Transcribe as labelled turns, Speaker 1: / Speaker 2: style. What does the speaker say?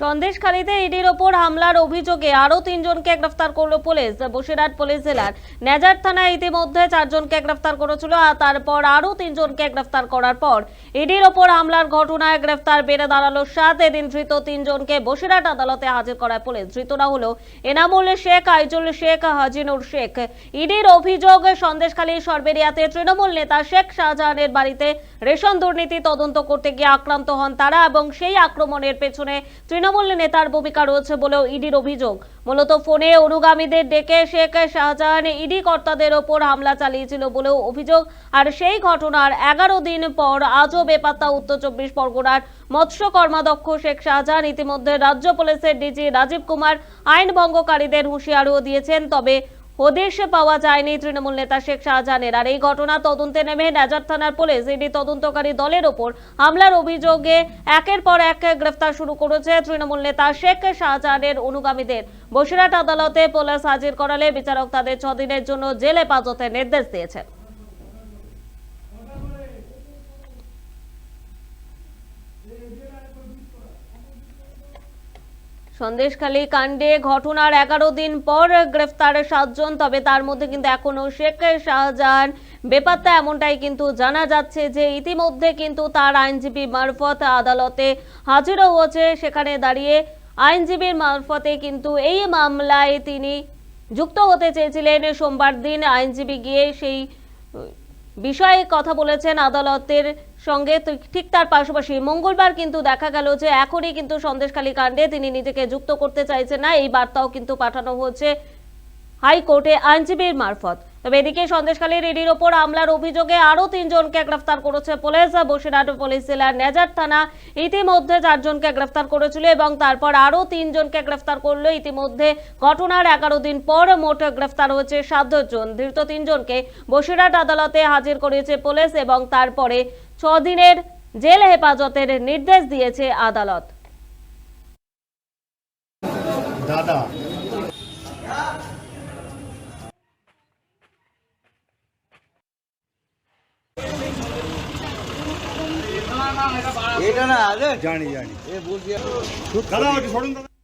Speaker 1: সন্দেশখালীতে ইডির ওপর হামলার অভিযোগে আরও তিনজনকে গ্রেফতার করল পুলিশ। বসিরহাট পুলিশ জেলার নেজার থানায় ইতিমধ্যে চারজনকে গ্রেফতার করেছিল আর তারপর আরও তিনজনকে গ্রেফতার করার পর ইডির ওপর হামলার ঘটনায় গ্রেফতার বেড়ে দাঁড়াল সাত। এদিন ধৃত তিনজনকে বসিরহাট আদালতে হাজির করায় পুলিশ। ধৃতরা হলো এনামুল শেখ, আইজুল শেখ, হাজিনুর শেখ। ইডির অভিযোগ, সন্দেশখালী, সরবেরিয়াতে তৃণমূল নেতা শেখ শাহজাহানের বাড়িতে রেশন দুর্নীতি তদন্ত করতে গিয়ে আক্রান্ত হন তারা এবং সেই আক্রমণের পেছনে তৃণমূল নেতার ভূমিকা রয়েছে বলেও ইডির অভিযোগ। মূলত ফোনে অনুগামীদের ডেকে শেখ শাহজাহান, ইডি কর্তাদের ওপর হামলা চালিয়েছিল বলেও অভিযোগ। আর সেই ঘটনার এগারো দিন পর আজও বেপাত্তা উত্তর চব্বিশ পরগনার মৎস্য কর্মাধ্যক্ষ শেখ শাহজাহান ইতিমধ্যে রাজ্য পুলিশের ডিজি রাজীব কুমার আইন ভঙ্গকারীদের হুঁশিয়ারিও দিয়েছেন। তবে হদিশ পাওয়া যায়নি তৃণমূল নেতা শেখ শাহজাহানের। আর এই ঘটনা তদন্তে নেমে নাজার থানার পুলিশ ইডি তদন্তকারী দলের ওপর হামলার অভিযোগে একের পর এক গ্রেফতার শুরু করেছে তৃণমূল নেতা শেখ শাহজাহানের অনুগামীদের। বসিরহাট আদালতে পুলিশ হাজির করালে বিচারক তাদের ছদিনের জন্য জেলে পাজতের নির্দেশ দিয়েছেন। সন্দেশখালী কাণ্ডে ঘটনার এগারো দিন পর গ্রেফতার সাতজন, তবে তার মধ্যে কিন্তু এখনও শেখ শাহজাহান। বেপাত্তা এমনটাই কিন্তু জানা যাচ্ছে যে ইতিমধ্যে কিন্তু তার আইনজীবী মারফত আদালতে হাজিরও হয়েছে। সেখানে দাঁড়িয়ে আইনজীবীর মারফতে কিন্তু এই মামলায় তিনি যুক্ত হতে চেয়েছিলেন। সোমবার দিন আইনজীবী গিয়ে সেই বিষয়ে কথা বলেছেন আদালতের সঙ্গে। ঠিক তার পাশাপাশি মঙ্গলবার কিন্তু দেখা গেল যে এখনই কিন্তু সন্দেশখালী কাণ্ডে তিনি নিজেকে যুক্ত করতে চাইছেন না। এই বার্তাও কিন্তু পাঠানো হয়েছে হাইকোর্টে। আইনজীবীর মারফত। তবে এদিকে সন্দেশখালী রেডির ওপর হামলার অভিযোগে আরও তিনজনকে গ্রেফতার করেছে পুলিশ। বসিরহাট পুলিশ জেলার নেজার থানা ইতিমধ্যে চারজনকে গ্রেফতার করেছিল এবং তারপর আরও তিনজনকে গ্রেফতার করল ইতিমধ্যে ঘটনার এগারো দিন পর মোট গ্রেফতার হয়েছে সাতজন। ধৃত তিনজনকে বসিরহাট আদালতে হাজির করেছে পুলিশ এবং তারপরে ছদিনের জেল হেফাজতের নির্দেশ দিয়েছে আদালত।
Speaker 2: দাদা
Speaker 3: এটা না আরে
Speaker 2: জানি জানি
Speaker 3: এ বলছি